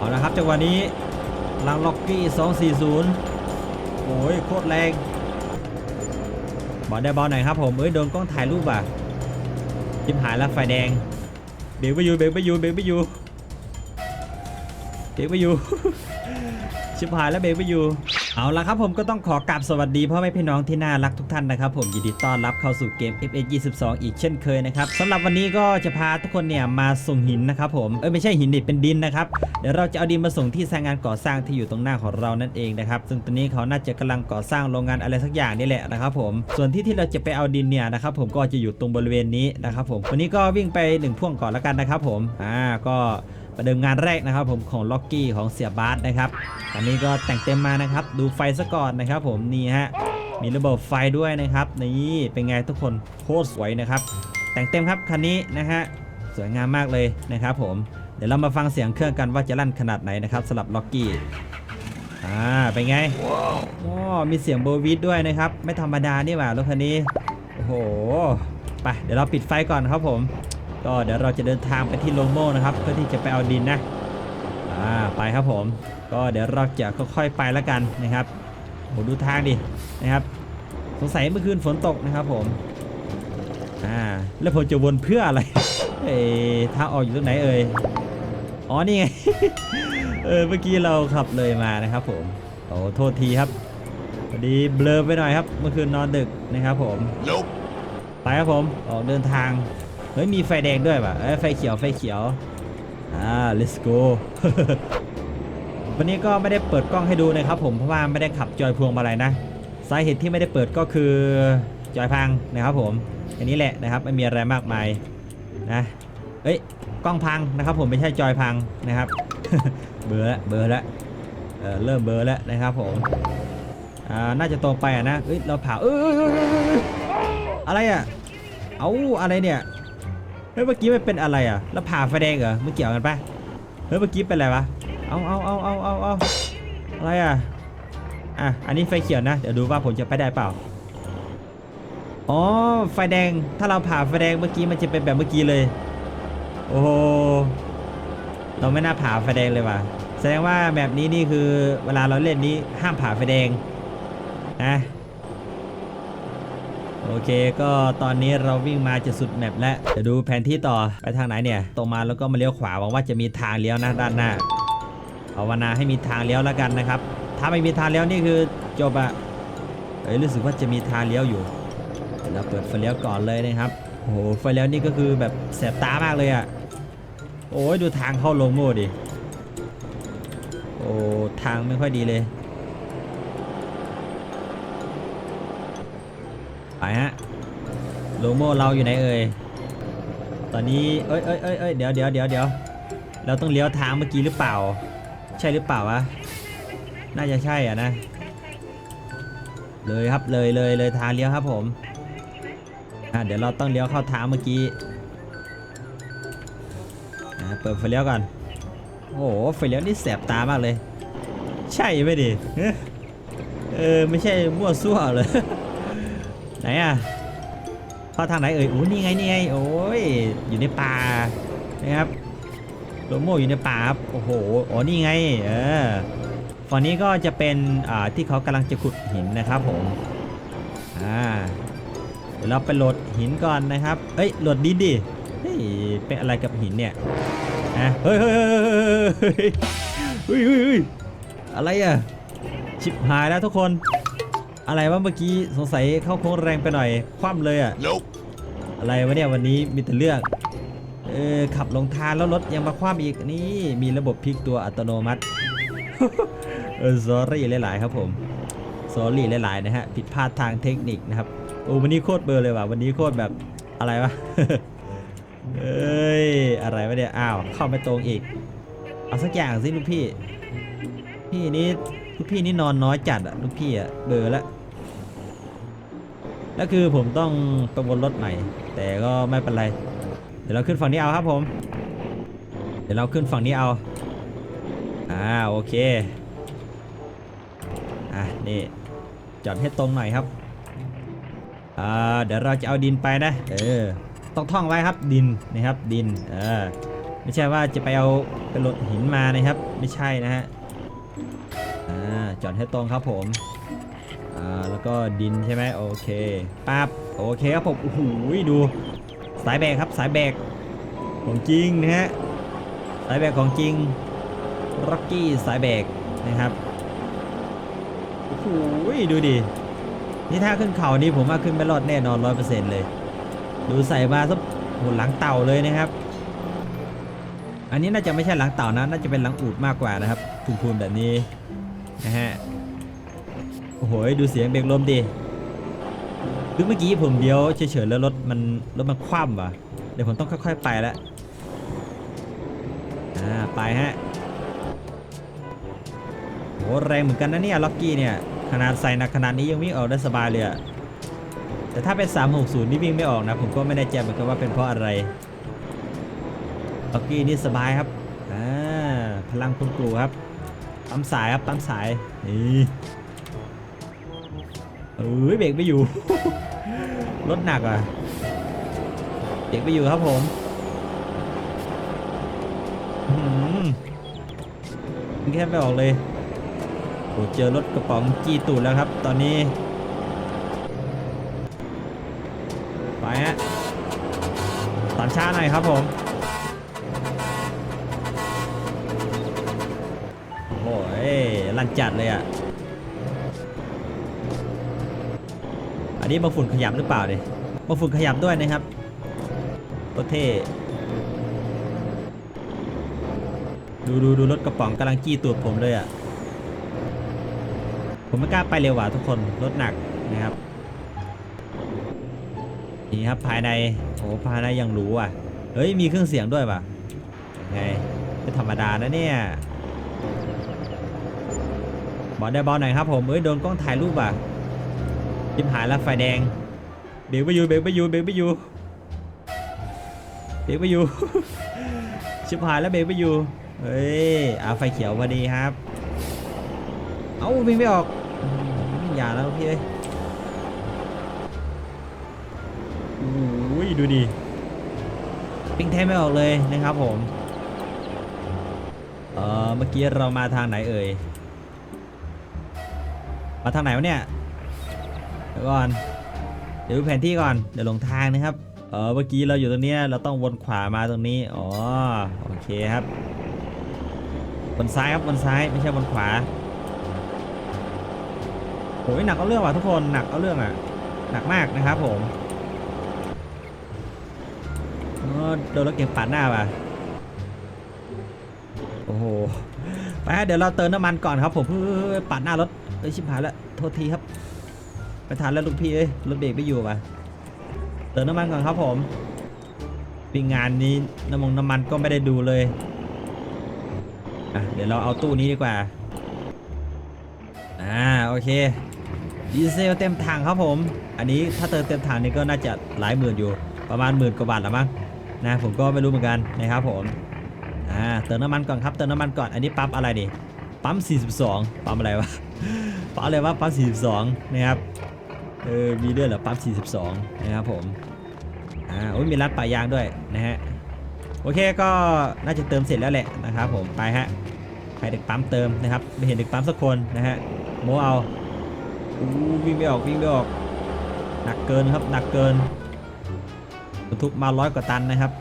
เอาละครับจังหวะนี้ลังล็อกกี้ 240 โอ้ยโคตรแรงบอลได้บอลหน่อยครับผม เอ้ยโดนกล้องถ่ายรูปอะทิมหายแล้วไฟแดง เบรกไปอยู่เบรกไปอยู่เบรกไปอยู่เบรกไปอยู่ ชิบหายแล้วเบรกไปอยู่ เอาละครับผมก็ต้องขอกราบสวัสดีพ่อแม่พี่น้องที่น่ารักทุกท่านนะครับผมยินดีต้อนรับเข้าสู่เกม FA 22 อีกเช่นเคยนะครับสำหรับวันนี้ก็จะพาทุกคนเนี่ยมาส่งหินนะครับผมเอ้ยไม่ใช่หินดิเป็นดินนะครับเดี๋ยวเราจะเอาดินมาส่งที่ไซต์งานก่อสร้างที่อยู่ตรงหน้าของเรานั่นเองนะครับซึ่งตอนนี้เขาน่าจะกำลังก่อสร้างโรงงานอะไรสักอย่างนี่แหละนะครับผมส่วนที่ที่เราจะไปเอาดินเนี่ยนะครับผมก็จะอยู่ตรงบริเวณนี้นะครับผมวันนี้ก็วิ่งไปหนึ่งพ่วงก่อนแล้วกันนะครับผมอ่าก็ ประเดิมงานแรกนะครับผมของล็อกกี้ของเสียบาสนะครับตอนนี้ก็แต่งเต็มมานะครับ ดูไฟซะก่อนนะครับ ผมนี่ฮะมีระบบไฟด้วยนะครับนี่เป็นไงทุกคนโคตรสวยนะครับ แต่งเต็มครับคันนี้นะฮะสวยงามมากเลยนะครับ ผมเดี๋ยวเรามาฟังเสียงเครื่องกันว่าจะลั่นขนาดไหนนะครับสำหรับล็อกกี้อ่าเป็นไงว้าวมีเสียงโบว์วิดด้วยนะครับ ไม่ธรรมดานี่หว่ารถคันนี้โอ้โหไปเดี๋ยวเราปิดไฟก่อนครับผม ก็เดี๋ยวเราจะเดินทางไปที่โลโม่นะครับเพื่อที่จะไปเอาดินนะอ่าไปครับผม ก็เดี๋ยวเราจะค่อยๆไปแล้วกันนะครับโหดูทางดินะครับ สงสัยเมื่อคืนฝนตกนะครับผมอ่าแล้วผมจะวนเพื่ออะไรเอ้ทางออกอยู่ตรงไหนเอ่ยอ๋อนี่ไงเออเมื่อกี้เราขับเลยมานะครับผมโอ้โทษทีครับพอดีเบลอไปหน่อยครับ เมื่อคืนนอนดึกนะครับผม Nope. ไปครับผมออกเดินทาง เฮ้ยมีไฟแดงด้วยป่ะเอ้ยไฟเขียวไฟเขียวอ่า let's go วันนี้ก็ไม่ได้เปิดกล้องให้ดูนะครับผมเพราะว่าไม่ได้ขับจอยพวงมาลัยนะสาเหตุที่ไม่ได้เปิดก็คือจอยพังนะครับผมอันนี้แหละนะครับไม่มีอะไรมากมายนะเอ้ยกล้องพังนะครับผมไม่ใช่จอยพังนะครับ เบลอแล้วเบลอแล้วเออเริ่มเบลอแล้วนะครับผมอ่าน่าจะตรงไปอะนะเอ้ยเราผ่าเอออะไรอะเอาอะไรเนี่ย เฮ้ยเมื่อกี้มันเป็นอะไรอะแล้วผ่าไฟแดงเหรอไม่เกี่ยวกันปะเฮ้ยเมื่อกี้เป็นอะไรวะเอาเอาเอาเอาเอาเอาอะไรอะอะอันนี้ไฟเขียวนะเดี๋ยวดูว่าผมจะไปได้เปล่าอ๋อไฟแดงถ้าเราผ่าไฟแดงเมื่อกี้มันจะเป็นแบบเมื่อกี้เลย โอ้โหเราไม่น่าผ่าไฟแดงเลยว่ะแสดงว่าแบบนี้นี่คือเวลาเราเล่นนี้ห้ามผ่าไฟแดงนะ โอเค ก็ตอนนี้เราวิ่งมาจะสุดแมปแล้วจะดูแผนที่ต่อไปทางไหนเนี่ย ตรงมาแล้วก็มาเลี้ยวขวาหวังว่าจะมีทางเลี้ยวนะด้านหน้าภาวนาให้มีทางเลี้ยวแล้วกันนะครับ ถ้าไม่มีทางเลี้ยวนี่คือจบอะเอ้ยรู้สึกว่าจะมีทางเลี้ยวอยู่เราเปิดไฟเลี้ยวก่อนเลยนะครับโอ้โหไฟเลี้ยวนี่ก็คือแบบแสบตามากเลยอะโอ้ยดูทางเข้าลงโม่ดิโอ้ทางไม่ค่อยดีเลย ไปฮะโลโมเราอยู่ไหนเอ่ย ตอนนี้เอ้ยเอ้ยเอ้ยเอ้ยเดี๋ยวเดี๋ยวเดี๋ยวเดี๋ยวเราต้องเลี้ยวทางเมื่อกี้หรือเปล่า ใช่หรือเปล่าวะ น่าจะใช่อะนะ เลยครับเลยเลยเลยทางเลี้ยวครับผมอะเดี๋ยวเราต้องเลี้ยวเข้าทางเมื่อกี้อะเปิดไฟเลี้ยวก่อน โอ้โหไฟเลี้ยวนี่แสบตามากเลย ใช่ไหมดิ เอ๊ะเออไม่ใช่มั่วซั่วเลย ไหนอะเข้าทางไหนเอ่ยอู้นี่ไงนี่ไงโอ้ยอยู่ในป่านะครับโลโมอยู่ในป่าครับโอ้โหอ๋อนี่ไงเออฝั่งนี้ก็จะเป็นอ่าที่เขากำลังจะขุดหินนะครับผมอ่าเดี๋ยวเราไปโหลดหินก่อนนะครับเอ้ยโหลดดินดิเฮ้ยเป็นอะไรกับหินเนี่ยฮะเฮ้ยเฮ้ยเฮ้ยเฮ้ยเฮ้ยเฮ้ยเฮ้ยอะไรอะชิบหายแล้วทุกคน อะไรวะเมื่อกี้สงสัยเข้าโค้งแรงไปหน่อย คว่ำเลยอะ Nope. อะไรวะเนี่ยวันนี้มีแต่เรื่องเออขับลงทางแล้วรถยังมาคว่ำอีกนี่มีระบบพลิกตัวอัตโนมัติเออ sorry หลาย ๆ ครับผม sorry หลาย ๆ นะฮะผิดพลาดทางเทคนิคนะครับโอ้วันนี้โคตรเบอร์เลยว่ะวันนี้โคตรแบบอะไรวะเอ้ยอะไรวะเนี่ยอ้าวเข้าไม่ตรงอีกเอาสักอย่างสิลูกพี่ พี่นี่ลูกพี่นี่นอนน้อยจัดอะลูกพี่อะเบอร์ละ แล้วคือผมต้องไปวนรถใหม่ แต่ก็ไม่เป็นไร เดี๋ยวเราขึ้นฝั่งนี้เอาครับผม เดี๋ยวเราขึ้นฝั่งนี้เอา อ่าโอเค อะนี่จอดให้ตรงหน่อยครับ อ่าเดี๋ยวเราจะเอาดินไปนะ เออ ต้องท่องไว้ครับดินนะครับดิน เออ ไม่ใช่ว่าจะไปเอากระโดดหินมานะครับ ไม่ใช่นะฮะ อ่าจอดให้ตรงครับผม อ่าแล้วก็ดินใช่ไหมโอเคปั๊บโอเคครับผมโอ้โหดู สายแบกครับสายแบกของจริงนะฮะสายแบกของจริงร็อกกี้สายแบกนะครับโอ้โหดูดินี่ถ้าขึ้นเขานี่ผมว่าขึ้นไม่รอดแน่นอนร้อยเปอร์เซ็นต์เลย ดูใส่มาสักหหลังเต่าเลยนะครับ อันนี้น่าจะไม่ใช่หลังเต่านะน่าจะเป็นหลังอูดมากกว่านะครับพูนๆแบบนี้นะฮะ โอ้โหดูเสียงเบรกลมดิคือเมื่อกี้ผมเดียวเฉยๆแล้วรถมันรถมันคว่ำว่ะ เดี๋ยวผมต้องค่อย ๆ ไปแล้วอ่าไปฮะโหแรงเหมือนกันนะเนี่ยล็อกกี้เนี่ยขนาดใส่หนักขนาดนี้ยังวิ่งออกได้สบายเลยอะแต่ถ้าเป็น 360 นี่วิ่งไม่ออกนะ ผมก็ไม่แน่ใจเหมือนกันว่าเป็นเพราะอะไรล็อกกี้นี่สบายครับอ่าพลังคุณครูครับปั๊มสายครับปั๊มสายนี่ เอ้ยเบรกไม่อยู่ รถหนักอะเบรกไม่อยู่ครับผมอื้อหือแค่ไม่ออกเลยโอ้เจอรถกระป๋องจี้ตูดแล้วครับ ตอนนี้ ไปฮะตามช้าหน่อยครับผมโอ้ยลั่นจัดเลยอะ นี้มาฝุ่นขยับหรือเปล่าเนี่ยมาฝุ่นขยับด้วยนะครับโคตรเท่ดูดูดูรถกระป๋องกำลังจี้ตูดผมเลยอะ ผมไม่กล้าไปเร็วว่ะทุกคน รถหนักนะครับ นี่ครับภายในโอ้ภายในยังหรูอะ เฮ้ย มีเครื่องเสียงด้วยป่ะไงไม่ธรรมดานะเนี่ยบอลได้บอลหน่อยครับผม เอ้ย โดนกล้องถ่ายรูปอะ ทิมหายแล้วไฟแดง เบรกไปอยู่เบรกไปอยู่เบรกไปอยู่เบรกไปอยู่ ชิบหายแล้วเบรกไปอยู่ เฮ้ยอาไฟเขียวพอดีครับ เอ้าวิ่งไม่ออกอืมอย่าแล้วพี่เอ้ยโอ้ยดูดิปิ้งแทบไม่ออกเลยนะครับผม เออเมื่อกี้เรามาทางไหนเอ่ย มาทางไหนวะเนี่ย เดี๋ยวก่อน เดี๋ยวดูแผนที่ก่อน เดี๋ยวหลงทางนะครับ เออ เมื่อกี้เราอยู่ตรงนี้เราต้องวนขวามาตรงนี้ อ๋อ โอเคครับ บนซ้ายครับบนซ้ายไม่ใช่บนขวาโอ้ยหนักเอาเรื่องว่ะทุกคน หนักเอาเรื่องอะ หนักมากนะครับผมอ๋อโดนรถเก่งปาดหน้าว่ะ โอ้โห ไปเดี๋ยวเราเติมน้ำมันก่อนครับผมเพื่อปาดหน้ารถเอ้ยชิบหายแล้ว โทษทีครับ ไปทานแล้วลูกพี่เอ้ยรถเบรกไม่อยู่ป่ะเติมน้ำมันก่อนครับผมปีงานนี้น้ำมันน้ำมันก็ไม่ได้ดูเลยอะเดี๋ยวเราเอาตู้นี้ดีกว่าอ่าโอเคดีเซลเต็มถังครับผม อันนี้ถ้าเติมเต็มถังนี่ก็น่าจะหลายหมื่นอยู่ประมาณหมื่นกว่าบาทละมั้งนะผมก็ไม่รู้เหมือนกันนะครับผมอ่าเติมน้ำมันก่อนครับเติมน้ำมันก่อนอันนี้ปั๊มอะไรดิปั๊ม 42 ปั๊มอะไรวะปั๊มอะไรวะปั๊ม 42 นะครับ เออมีด้วยเหรอปั๊ม42 นะครับผม อ่าโอ้ยมีรัดปลายยางด้วยนะฮะ โอเคก็น่าจะเติมเสร็จแล้วแหละนะครับผม ไปฮะให้เด็กปั๊มเติมนะครับ ไม่เห็นเด็กปั๊มสักคนนะฮะ โมเอาอู้วิ่งไม่ออกวิ่งไม่ออก หนักเกินครับหนักเกินบรรทุกมาร้อยกว่าตันนะครับ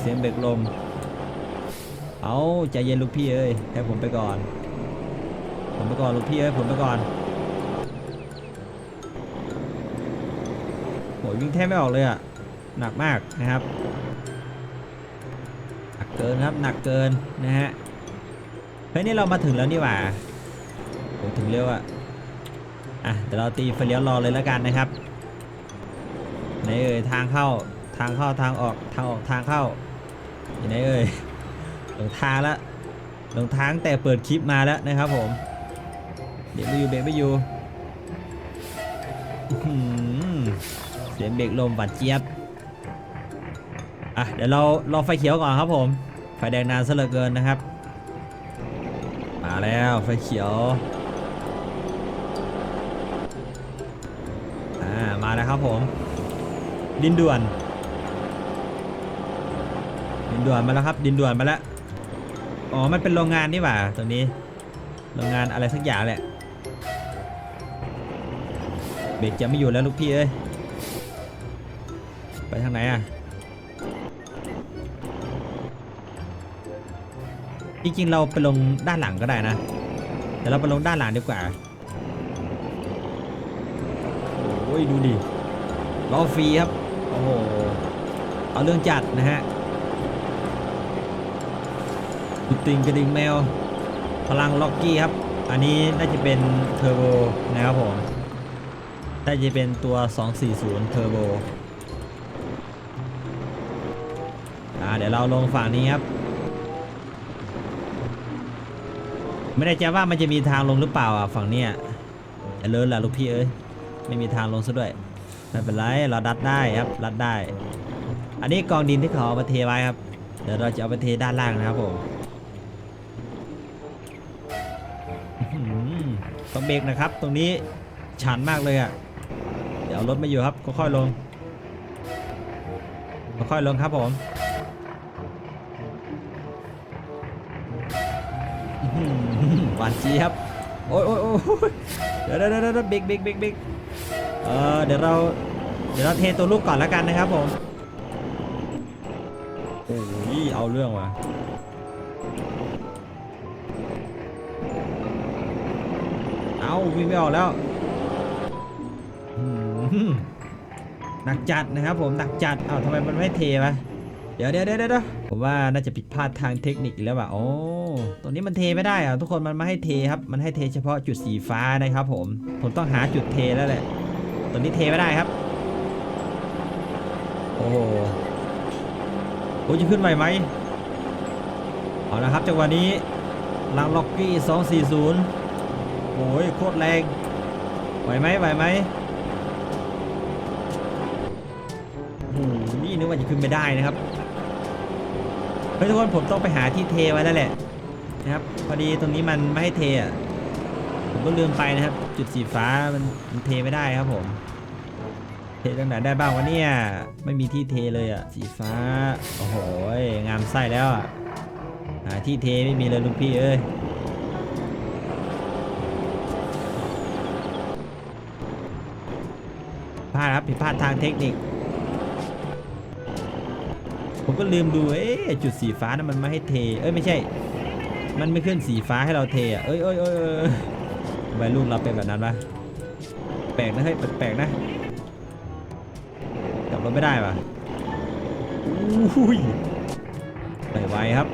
เสียงเบรกลม เอาใจเย็นลูกพี่เอ้ยให้ผมไปก่อน ผมไปก่อนลูกพี่เอ้ยผมไปก่อน โหวิ่งแทบไม่ออกเลยอะหนักมากนะครับหนักเกินครับหนักเกินนะฮะเฮ้ยนี่เรามาถึงแล้วนี่หว่าโอ้ถึงเร็วอะอะเดี๋ยวเราตีไฟเลี้ยวรอเลยแล้วกันนะครับไหนเอ่ยทางเข้าทางเข้าทางออกทางออกทางเข้าอยู่ไหนเอ่ยหลงทางล้วหลงทางแต่เปิดคลิปมาแล้วนะครับผมเบรกไม่อยู่เบรกไม่อยู่ สียงเบรกลมบาดเจี๊ยบ อะ เดี๋ยวเรารอไฟเขียวก่อนครับผม ไฟแดงนานซะเหลือเกินนะครับ มาแล้วไฟเขียว อ่า มาแล้วครับผม ดินด่วน ดินด่วนมาแล้วครับ ดินด่วนมาแล้ว อ๋อ มันเป็นโรงงานนี่หว่าตรงนี้ โรงงานอะไรสักอย่างแหละ เบรกจะไม่อยู่แล้วลูกพี่เอ้ย ไปทางไหนอะ จริงๆ เราไปลงด้านหลังก็ได้นะ แต่เราไปลงด้านหลังดีกว่า โอ้ยดูดิล้อฟรีครับ โอ้โห เอาเรื่องจัดนะฮะุดติงกระดิ่งแมว พลังล็อกกี้ครับ อันนี้น่าจะเป็นเทอร์โบนะครับผม น่าจะเป็นตัว 240 เทอร์โบ ดี๋ยวเราลงฝั่งนี้ครับ ไม่แน่ใจว่ามันจะมีทางลงหรือเปล่าอะฝั่งเนี้ยอย่าเลินล่ะลูกพี่เอ้ยไม่มีทางลงซะด้วยไม่เป็นไรเราดัดได้ครับรัดได้ อันนี้กองดินที่เขาเอามาเทไว้ครับ เดี๋ยวเราจะเอาไปเทด้านล่างนะครับผมต้องเบรกนะครับ ตรงนี้ชันมากเลยอะเดี๋ยวรถมาอยู่ครับค่อยๆลงค่อยๆลงครับผม หวานเจี๊ยบโอ้ยโอ้ยโอ้ยเดี๋ยวเดี๋ยวเดี๋ยวเดี๋ยวเบรกเบรกเบรกเบรกเออเดี๋ยวเราเดี๋ยวเราเทตัวลูกก่อนแล้วกันนะครับผมโอ้ยเอาเรื่องว่ะเอาวิ่งไม่ออกแล้วอื้อหือหนักจัดนะครับผมหนักจัด เอ้าทำไมมันไม่เทวะ เดี๋ยวเดี๋ยวเดี๋ยวเดี๋ยวผมว่าน่าจะผิดพลาดทางเทคนิคแล้วว่ะโอ้ตัวนี้มันเทไม่ได้อะทุกคนมันไม่ให้เทครับ มันให้เทเฉพาะจุดสีฟ้านะครับผม ผมต้องหาจุดเทแล้วแหละตัวนี้เทไม่ได้ครับ โอ้โหโอ้จะขึ้นไหวไหมเอาละครับจังหวะนี้ลังล็อกกี้240โอ้ยโคตรแรงไหวไหมไหวไหมนี่นึกว่าจะขึ้นไม่ได้นะครับ ฮ้ยทุกคนผมต้องไปหาที่เทไว้แล้วแหละนะครับพอดีตรงนี้มันไม่ให้เทอะผมก็ลืมไปนะครับ จุดสีฟ้ามันมันเทไม่ได้ครับผม เทตรงไหนได้บ้างวะเนี่ยไม่มีที่เทเลยอะสีฟ้าโอ้โหงามไส้แล้วอะหาที่เทไม่มีเลยลุงพี่เอ้ยพลาดครับผิดพลาดทางเทคนิค ผมก็ลืมดูเอ๊จุดสีฟ้านั้นมันไม่ให้เท เอ้ยไม่ใช่ มันไม่ขึ้นสีฟ้าให้เราเทอะเอ้ยเอ้ยเอ้ยเอ้ยทำไมลูกเราเป็นแบบนั้นวะแปลกนะเฮ้ยแปลกนะกลับรถไม่ได้ป่ะอุ้ยไปไวครับ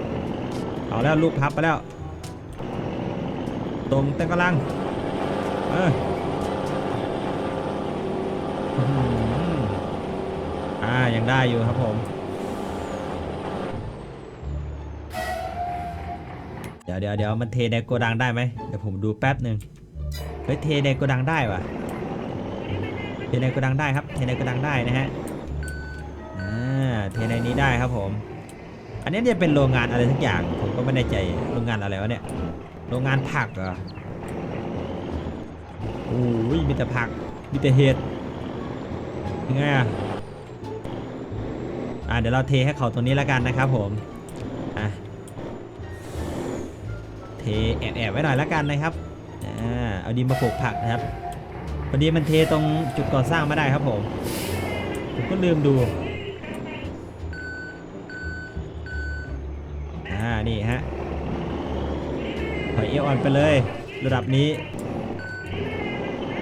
เอาแล้วลูกพับไปแล้ว ตรงเต็มกำลัง เอออื้อหืออ่ายังได้อยู่ครับผม เดี๋ยวเดี๋ยวเดี๋ยวมันเทในโกดังได้ไหมเดี๋ยวผมดูแป๊บหนึ่งเฮ้ยเทในโกดังได้ว่ะเทในโกดังได้ครับ เทในโกดังได้นะฮะอ่าเทในนี้ได้ครับผม อันนี้จะเป็นโรงงานอะไรสักอย่างผมก็ไม่แน่ใจโรงงานอะไรวะเนี่ยโรงงานผักเหรอโอ้ยมีแต่ผักมีแต่เห็ดยังไงอะอ่าเดี๋ยวเราเทให้เขาตรงนี้แล้วกันนะครับผม แอบแอบไว้หน่อยแล้วกันนะครับอ่าเอาดินมาปลูกผักนะครับพอดีมันเทตรงจุดก่อสร้างไม่ได้ครับผมผมก็ลืมดูอ่านี่ฮะถอยเอวอ่อนไปเลย ระดับนี้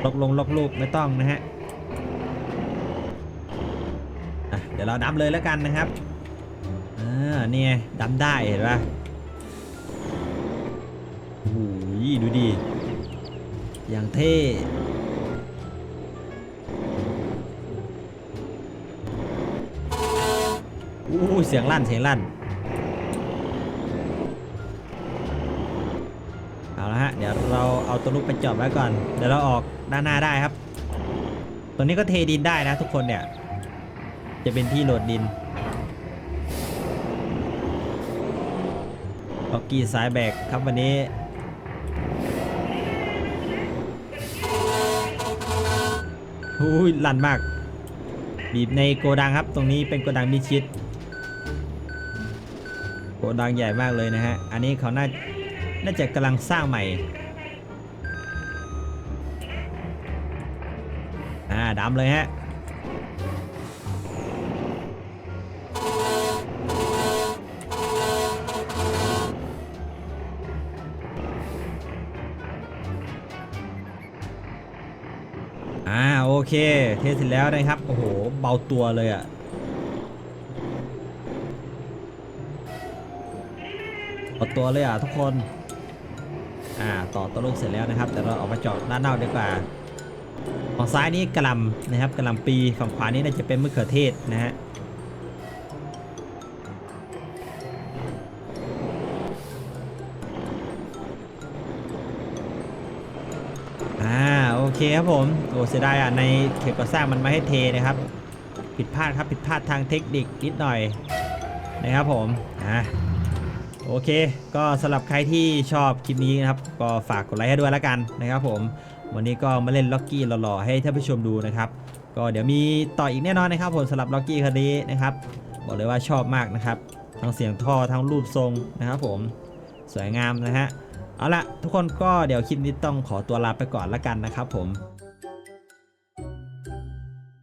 ลกลงลกลูกไม่ต้องนะฮะอะเดี๋ยวเราดำเลยแล้วกันนะครับอ่าเนี่ยดำได้เห็นปะ โอ้โหดูดิ อย่างเท่ อู้เสียงลั่น เสียงลั่น เอาละฮะ เดี๋ยวเราเอาตัวลูกไปจอดไว้ก่อน เดี๋ยวเราออกด้านหน้าได้ครับ ตัวนี้ก็เทดินได้นะทุกคนเนี่ย จะเป็นที่โหลดดินล็อกกี้สายแบกครับวันนี้ อุ้ยลั่นมาก บีบในโกดังครับ ตรงนี้เป็นโกดังมิชิดดังใหญ่มากเลยนะฮะ อันนี้เขาน่า น่าจะกำลังสร้างใหม่ อ่าดำเลยฮะ เค เทสเสร็จแล้วนะครับ โอ้โห เบาตัวเลยอะ่ะเบาตัวเลยอะทุกคน อ่า ต่อตัวลูกเสร็จแล้วนะครับ แต่เราออกมาเจาะด้านนอกดีกว่า ฝั่งซ้ายนี้กระลำนะครับกระลำปี ฝั่งขวานี้น่าจะเป็นมะเขือเทศนะฮะ เคครับผมโอ้เสียดายอะในเขตก่อสร้างมันไม่ให้เทนะครับ ผิดพลาดครับผิดพลาดทางเทคนิคนิดหน่อยนะครับผมอ่าโอเค ก็สำหรับใครที่ชอบคลิปนี้นะครับ ก็ฝากกดไลค์ให้ด้วยแล้วกันนะครับผม วันนี้ก็มาเล่นล็อกกี้หล่อๆให้ท่านผู้ชมดูนะครับ ก็เดี๋ยวมีต่ออีกแน่นอนนะครับผมสำหรับล็อกกี้คันนี้นะครับ บอกเลยว่าชอบมากนะครับ ทั้งเสียงท่อทั้งรูปทรงนะครับผม สวยงามนะฮะ เอาละทุกคนก็เดี๋ยวคลิปนี้ต้องขอตัวลาไปก่อนละกันนะครับผม